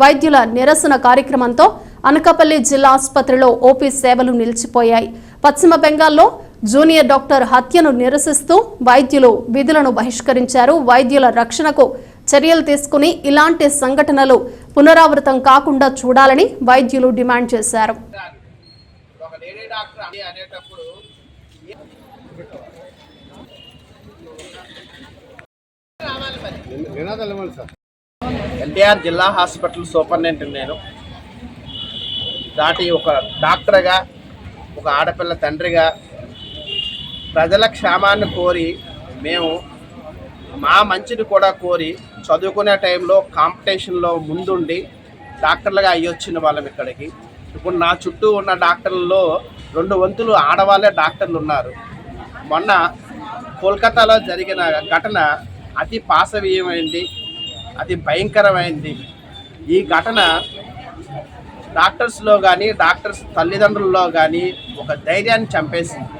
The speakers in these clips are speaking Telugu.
వైద్యుల నిరసన కార్యక్రమంతో అనకాపల్లి జిల్లా ఆసుపత్రిలో ఓపీ సేవలు నిలిచిపోయాయి. పశ్చిమ బెంగాల్లో జూనియర్ డాక్టర్ హత్యను నిరసిస్తూ వైద్యులు విధులను బహిష్కరించారు. వైద్యుల రక్షణకు చర్యలు తీసుకుని ఇలాంటి సంఘటనలు పునరావృతం కాకుండా చూడాలని వైద్యులు డిమాండ్ చేశారు. నినాదాలు ఇవ్వండి సార్. ఎన్టీఆర్ జిల్లా హాస్పిటల్ సూపరింటెండెంట్ నేను. దాటి ఒక డాక్టర్గా ఒక ఆడపిల్ల తండ్రిగా ప్రజల క్షేమాన్ని కోరి మేము మా మంచిని కూడా కోరి చదువుకునే టైంలో కాంపిటీషన్లో ముందుండి డాక్టర్లుగా అయ్యొచ్చిన వాళ్ళం ఇక్కడికి. ఇప్పుడు నా చుట్టూ ఉన్న డాక్టర్లలో రెండు వంతులు ఆడవాళ్ళే డాక్టర్లు ఉన్నారు మొన్న కోల్కతాలో జరిగిన ఘటన అతి పాశవీయమైంది. అతి భయంకరమైంది. ఈ ఘటన డాక్టర్స్లో కానీ డాక్టర్స్ తల్లిదండ్రుల్లో కానీ ఒక ధైర్యాన్ని చంపేసింది.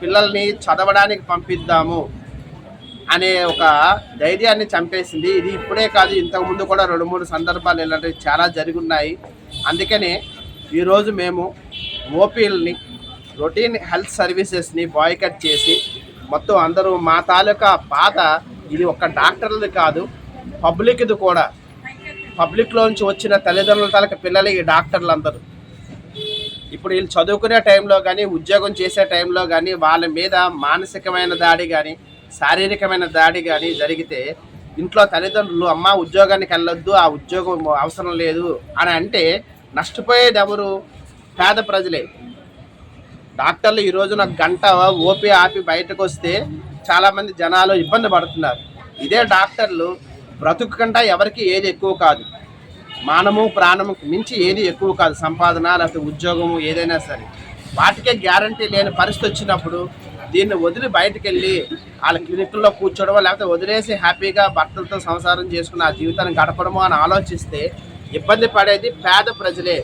పిల్లల్ని చదవడానికి పంపిద్దాము అనే ఒక ధైర్యాన్ని చంపేసింది. ఇది ఇప్పుడే కాదు ఇంతకుముందు కూడా రెండు మూడు సందర్భాలు ఇలాంటివి చాలా జరిగి ఉన్నాయి అందుకనే ఈరోజు మేము ఓపీల్ని రొటీన్ హెల్త్ సర్వీసెస్ని బాయ్కట్ చేసి మొత్తం అందరూ మా తాలూకా బాధ ఇది ఒక డాక్టర్లది కాదు పబ్లిక్ది కూడా. పబ్లిక్లోంచి వచ్చిన తల్లిదండ్రుల తాలూకా పిల్లలు ఈ డాక్టర్లు అందరూ ఇప్పుడు వీళ్ళు చదువుకునే టైంలో కానీ ఉద్యోగం చేసే టైంలో కానీ వాళ్ళ మీద మానసికమైన దాడి కానీ శారీరకమైన దాడి కానీ జరిగితే ఇంట్లో తల్లిదండ్రులు అమ్మ ఉద్యోగానికి వెళ్ళొద్దు ఆ ఉద్యోగం అవసరం లేదు అని అంటే నష్టపోయేది ఎవరు? పేద ప్రజలే. డాక్టర్లు ఈరోజున గంట ఓపీ ఆపి బయటకు వస్తే చాలామంది జనాలు ఇబ్బంది పడుతున్నారు. ఇదే డాక్టర్లు బ్రతుకు కంటే ఎవరికి ఏది ఎక్కువ కాదు. మానము ప్రాణము మించి ఏది ఎక్కువ కాదు. సంపాదన లేకపోతే ఉద్యోగము ఏదైనా సరే. వాటికే గ్యారంటీ లేని పరిస్థితి వచ్చినప్పుడు దీన్ని వదిలి బయటకు వెళ్ళి వాళ్ళ క్లినిక్లో కూర్చోడమో లేకపోతే వదిలేసి హ్యాపీగా భర్తలతో సంసారం చేసుకుని ఆ జీవితాన్ని గడపడమో అని ఆలోచిస్తే ఇబ్బంది పడేది పేద ప్రజలే.